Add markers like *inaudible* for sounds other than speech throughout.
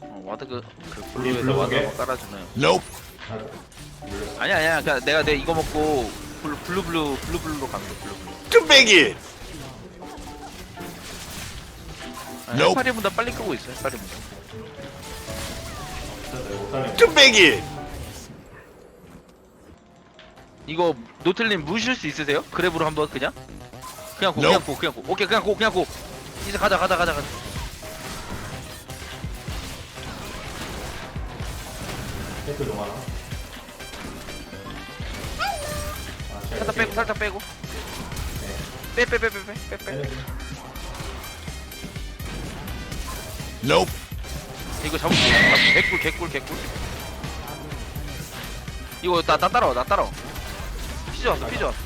어, 와드 그, 그 블루에서 블루 와드? 한번 깔아주는 Nope. 아니야 아니야 그냥 내가 내 이거 먹고 블루 블루 블루 블루 블루로 가면 돼 블루 블루 뚝배기. 아, Nope. 해파리보다 빨리 끄고 있어 해파리보다 뚝배기. 이거 노틀님 무실 수 있으세요? 그랩으로 한번 그냥? 그냥 고 Nope. 그냥 고 그냥 고 오케이 그냥 고 그냥 고 이제 가자 가자 가자 가자 탱크 좀 하나. 아, 살짝 빼고 살짝 빼고. 네. 빼 빼 빼 빼 빼빼. Nope. 이거 잡을 수 있어. 개꿀 개꿀 개꿀. 이거 나, 나 따라와 나 따라와. 피지 왔어 피지 왔어.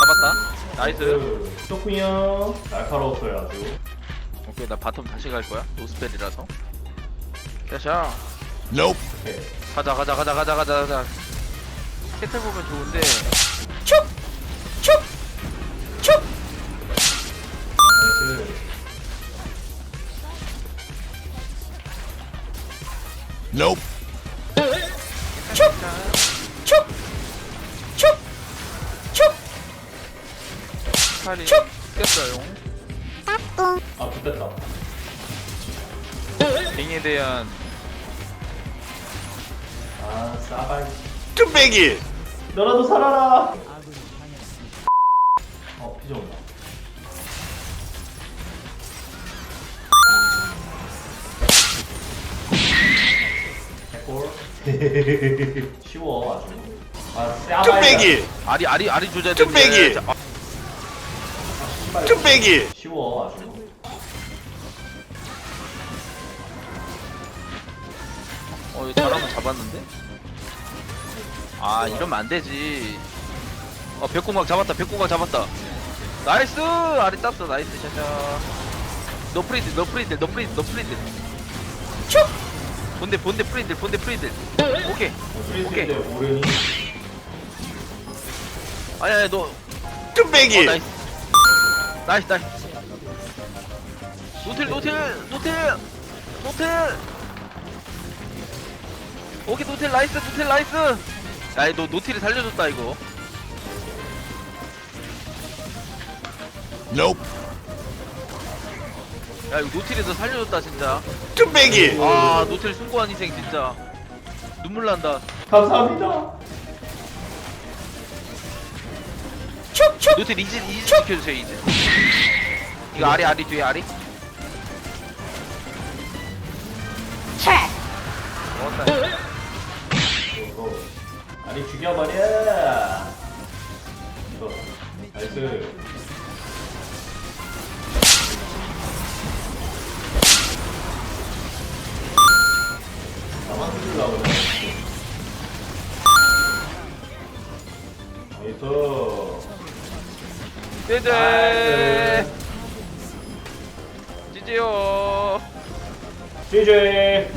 잡았다. 나이스. 그, 좋군요 날카로웠어요 아주 오케이 나 바텀 다시 갈 거야 노스펠이라서 야샤 Nope. 오케이 가자 가자 가자 가자 가자 가자 캐틀 보면 좋은데 촉. 촉. 촉. 나이스 Nope. 촉. 촉. 촉. 촉. 칼이 촉! 깼어요 아 좋됐다. 빙에 대한 아 싸발. 뚝배기. 너라도 살아라! 어 피자 온다. 개꿀. *laughs* 쉬워 아주. 아 싸발. 뚝배기. 아리 아리 아리 조져야 뚝배기! 뚝배기. 쉬워 아주 어 이거 잘하면 잡았는데? 아 이러면 안 되지. 어 벽공각 잡았다 벽공각 잡았다. 나이스! 아리 땄어 나이스 샤샤. 너 프리딜 너 프리딜 너 프리딜 너 프리딜. 촉. 본대 본대 프리딜 본대 프리딜. 오케이 오른이. 아니 아니 너 어, 뚝배기. 나이스 나이스 나이스. 노틸 노틸 노틸 노틸. 오케이 노틸 나이스 노틸 나이스. 야이 너 노틸이 살려줬다 이거. Nope. 야 이거 노틸이 너 살려줬다 진짜. 뚝배기. 아 노틸 숭고한 인생 진짜. 눈물 난다. 감사합니다 노틸 이즈 이즈 지켜주세요 이즈. 이거 아리 아리 뒤에 아리? 먹었다. 이거 아니 죽여버려. 이거 나이스. 나만 죽이려고 그래. 나이스 떼제 나이스 찌지요 GG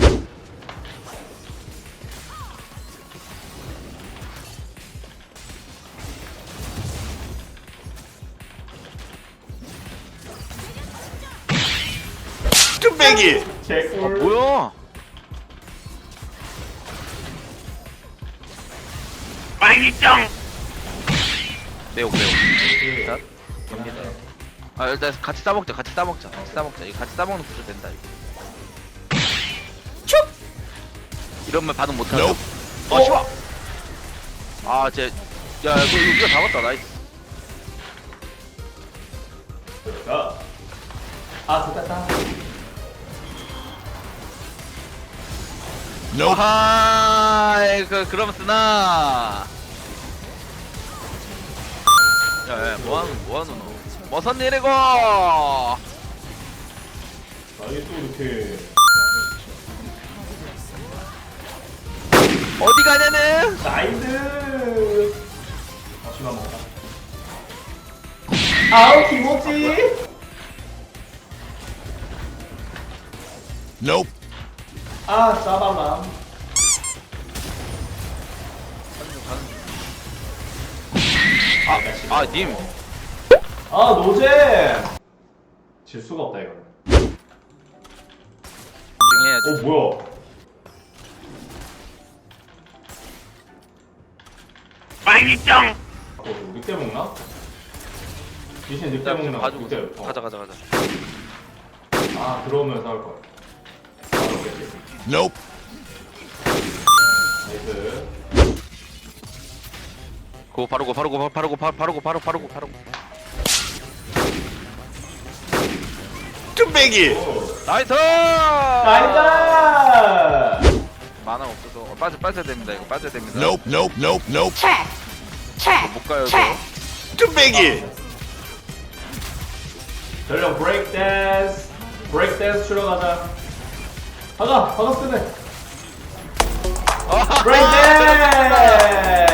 뚝배기. 개꿀 뭐야 빨리짱. 매우 매우 나이스. 갑니다. 아 일단 같이 싸먹자 같이 싸먹자 같이 싸먹자 이거 같이 싸먹는 구조 된다 이거 촉. 이러면 반응 못하죠 Nope. 어 씨발 아쟤야 이거 이거 잡았다 나이스 자. 아 좋겠다 Nope. 아하 그 그럼 쓰나 야 야 뭐하는 뭐하는 너? 머선 내리고! 나이스 이렇게. 어디 가냐는? 나이스! 다시만 먹자 아우 기모지! Nope. 아 싸발람 아 님 아 노잼 질 수가 없다 이거는. 집중해야지 어 뭐야? 빨리짱 어, 늑대 먹나? 귀신 늑대 먹나? 봐주고 늑대. 있어. 어. 가자 가자 가자 아 들어오면서 할 거야. 아, 오케이, 오케이. Nope. 고 바로 고 바로 고 바로 고 바로 고 바로 바로 고 바로 고 뚝배기 나이스 나이스! 만화 없어서 어, 빠져 빠져야 됩니다 이거 빠져야 됩니다 Nope. Nope. Nope. Nope. 못 가요 저 뚝배기 전령 브레이크 댄스. 브레이크 댄스 추러 가자. 가자, 가자 쓰네. 브레이크 댄스!